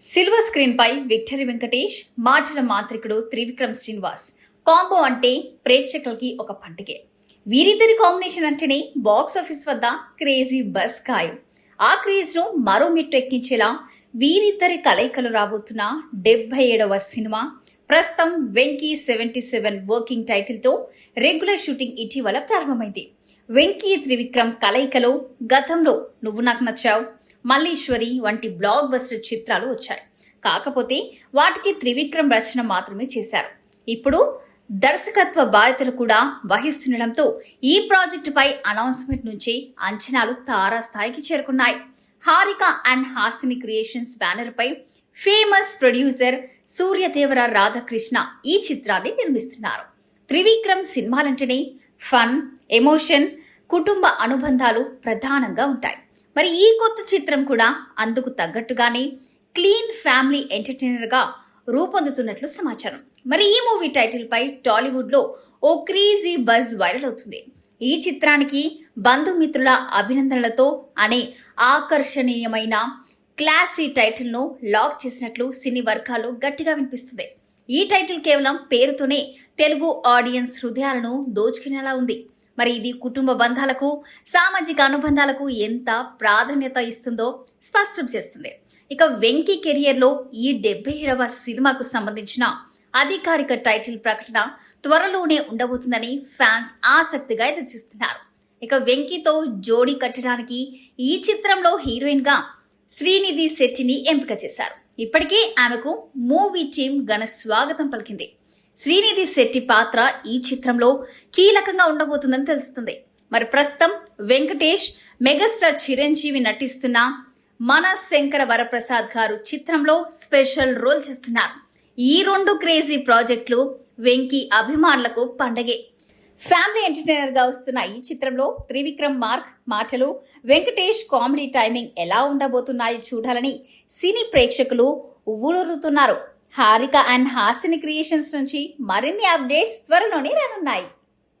Silver screen పై victory Venkatesh మాటల మాంత్రికుడు త్రివిక్రమ్ శ్రీనివాస్. కాంబో అంటే ప్రేక్షకులకి ఒక పండుగే వీరిద్దరి కాంబినేషన్ అంటేనే బాక్స్ ఆఫీస్ వద్ద క్రేజీ బస్ ఖాయం. ఆ క్రేజ్ను మరో మెట్టు ఎక్కించేలా వీరిద్దరి కలయికలు రాబోతున్న డెబ్బై ఏడవ సినిమా ప్రస్తుతం వెంకీ సెవెంటీ సెవెన్ వర్కింగ్ టైటిల్తో రెగ్యులర్ షూటింగ్ ఇటీవల ప్రారంభమైంది. వెంకీ త్రివిక్రమ్ కలయికలో గతంలో నువ్వు నాకు నచ్చావు. మల్లీశ్వరి వంటి బ్లాక్ బస్టర్ చిత్రాలు వచ్చాయి. కాకపోతే వాటికి త్రివిక్రమ్ రచన మాత్రమే చేశారు. ఇప్పుడు దర్శకత్వ బాధ్యతలు కూడా వహిస్తుండడంతో ఈ ప్రాజెక్టుపై అనౌన్స్మెంట్ నుంచి అంచనాలు తారాస్థాయికి చేరుకున్నాయి. హారిక అండ్ హాసిని క్రియేషన్స్ బ్యానర్పై ఫేమస్ ప్రొడ్యూసర్ సూర్యదేవర రాధాకృష్ణ ఈ చిత్రాన్ని నిర్మిస్తున్నారు. త్రివిక్రమ్ సినిమాలంటేనే ఫన్ ఎమోషన్ కుటుంబ అనుబంధాలు ప్రధానంగా ఉంటాయి. మరి ఈ కొత్త చిత్రం కూడా అందుకు తగ్గట్టుగానే క్లీన్ ఫ్యామిలీ ఎంటర్టైనర్గా రూపొందుతున్నట్లు సమాచారం. మరి ఈ మూవీ టైటిల్ పై ఓ క్రేజీ బజ్ వైరల్ అవుతుంది. ఈ చిత్రానికి బంధుమిత్రుల అభినందనలతో అనే ఆకర్షణీయమైన క్లాసీ టైటిల్ను లాక్ చేసినట్లు సినీ వర్గాలు గట్టిగా వినిపిస్తుంది. ఈ టైటిల్ కేవలం పేరుతోనే తెలుగు ఆడియన్స్ హృదయాలను దోచుకునేలా ఉంది. మరి ఇది కుటుంబ బంధాలకు సామాజిక అనుబంధాలకు ఎంత ప్రాధాన్యత ఇస్తుందో స్పష్టం చేస్తుంది. ఇక వెంకీ కెరియర్లో ఈ డెబ్బై ఏడవ సినిమాకు సంబంధించిన అధికారిక టైటిల్ ప్రకటన త్వరలోనే ఉండబోతుందని ఫ్యాన్స్ ఆసక్తిగా ఎదురుచూస్తున్నారు ఇక వెంకీతో జోడీ కట్టడానికి ఈ చిత్రంలో హీరోయిన్గా శ్రీనిధి శెట్టిని ఎంపిక చేశారు. ఇప్పటికే ఆమెకు మూవీ టీం ఘన స్వాగతం పలికింది. శ్రీనిధి శెట్టి పాత్ర ఈ చిత్రంలో కీలకంగా ఉండబోతుందని తెలుస్తుంది. మరి ప్రస్తుతం వెంకటేష్ మెగాస్టార్ చిరంజీవి నటిస్తున్న మన శంకర వరప్రసాద్ గారు చిత్రంలో స్పెషల్ రోల్ చేస్తున్నారు. ఈ రెండు క్రేజీ ప్రాజెక్టులు వెంకీ అభిమానులకు పండగే. ఫ్యామిలీ ఎంటర్టైనర్గా వస్తున్న ఈ చిత్రంలో త్రివిక్రమ్ మార్క్ మాటలు వెంకటేష్ కామెడీ టైమింగ్ ఎలా ఉండబోతున్నాయో చూడాలని సినీ ప్రేక్షకులు ఊరుతున్నారు హారిక అండ్ హాసిని క్రియేషన్స్ నుంచి మరిన్ని అప్డేట్స్ త్వరలోనే రానున్నాయి.